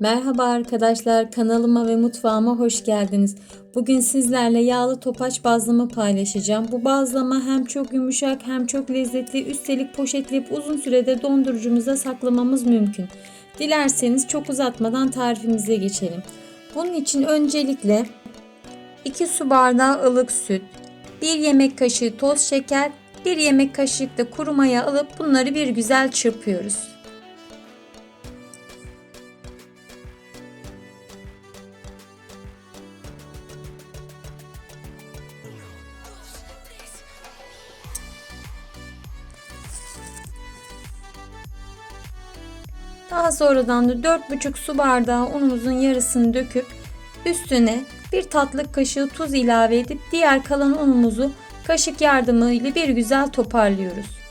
Merhaba arkadaşlar, kanalıma ve mutfağıma hoş geldiniz. Bugün sizlerle yağlı topaç bazlama paylaşacağım. Bu bazlama hem çok yumuşak hem çok lezzetli, üstelik poşetleyip uzun sürede dondurucumuza saklamamız mümkün. Dilerseniz çok uzatmadan tarifimize geçelim. Bunun için öncelikle 2 su bardağı ılık süt, 1 yemek kaşığı toz şeker, 1 yemek kaşığı da kuru maya alıp bunları bir güzel çırpıyoruz. Daha sonradan da 4,5 su bardağı unumuzun yarısını döküp üstüne bir tatlı kaşığı tuz ilave edip diğer kalan unumuzu kaşık yardımıyla bir güzel toparlıyoruz.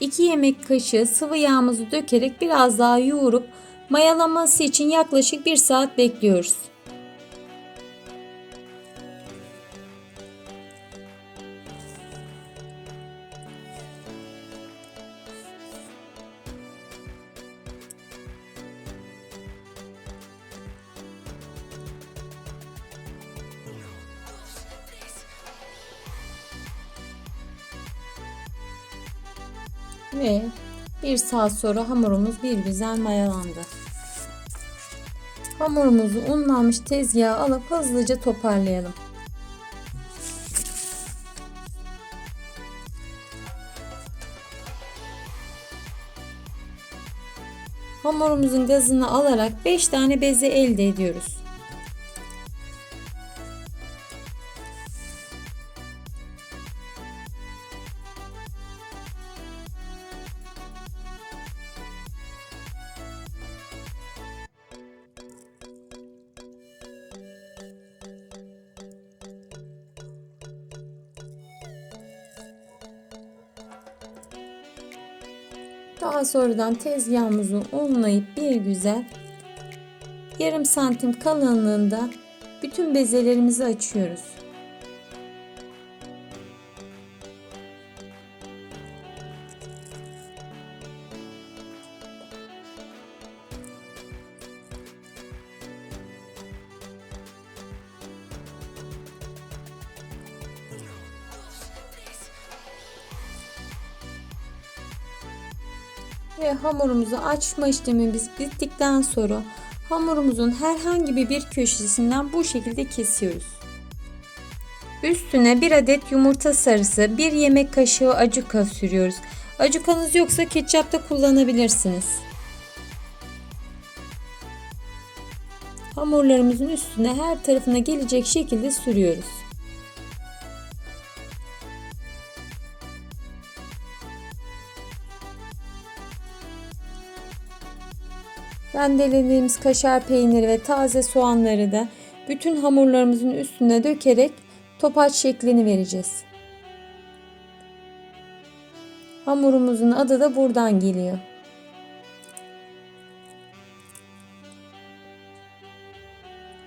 İki yemek kaşığı sıvı yağımızı dökerek biraz daha yoğurup mayalaması için yaklaşık bir saat bekliyoruz. Ve bir saat sonra hamurumuz bir güzel mayalandı. Hamurumuzu unlanmış tezgaha alıp hızlıca toparlayalım. Hamurumuzun gazını alarak 5 tane beze elde ediyoruz. Daha sonradan tezgahımızı unlayıp bir güzel yarım santim kalınlığında bütün bezelerimizi açıyoruz. Ve hamurumuzu açma işlemimiz bittikten sonra hamurumuzun herhangi bir köşesinden bu şekilde kesiyoruz. Üstüne bir adet yumurta sarısı, bir yemek kaşığı acuka sürüyoruz. Acukanız yoksa ketçap da kullanabilirsiniz. Hamurlarımızın üstüne her tarafına gelecek şekilde sürüyoruz. Rendelediğimiz kaşar peyniri ve taze soğanları da bütün hamurlarımızın üstüne dökerek topaç şeklini vereceğiz. Hamurumuzun adı da buradan geliyor.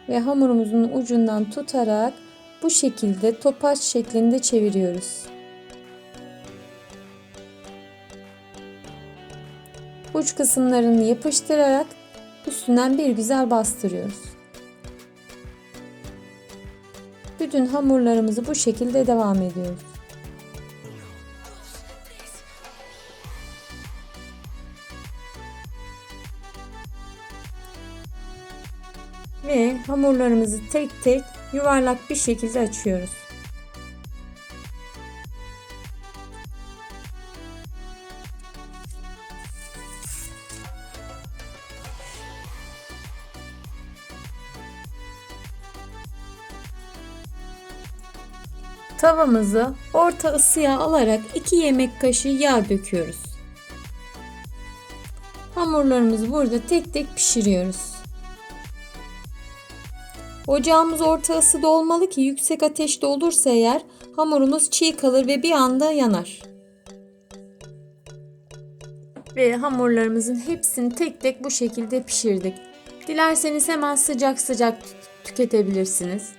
Ve hamurumuzun ucundan tutarak bu şekilde topaç şeklinde çeviriyoruz. uç kısımlarını yapıştırarak üstünden bir güzel bastırıyoruz. Bütün hamurlarımızı bu şekilde devam ediyoruz. Ve hamurlarımızı tek tek yuvarlak bir şekilde açıyoruz. Tavamızı orta ısıya alarak 2 yemek kaşığı yağ döküyoruz. Hamurlarımızı burada tek tek pişiriyoruz. Ocağımız orta ısıda olmalı ki yüksek ateşte olursa eğer hamurumuz çiğ kalır ve bir anda yanar. Ve hamurlarımızın hepsini tek tek bu şekilde pişirdik. Dilerseniz hemen sıcak sıcak tüketebilirsiniz.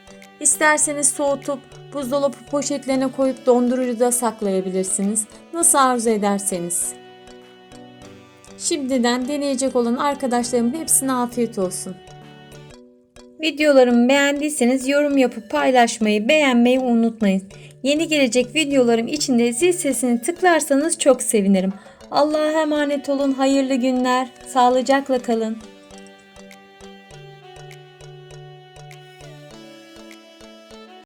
İsterseniz soğutup buzdolabı poşetlerine koyup dondurucuda saklayabilirsiniz. Nasıl arzu ederseniz. Şimdiden deneyecek olan arkadaşlarımın hepsine afiyet olsun. Videolarımı beğendiyseniz yorum yapıp paylaşmayı, beğenmeyi unutmayın. Yeni gelecek videolarım için de zil sesini tıklarsanız çok sevinirim. Allah'a emanet olun, hayırlı günler, sağlıcakla kalın.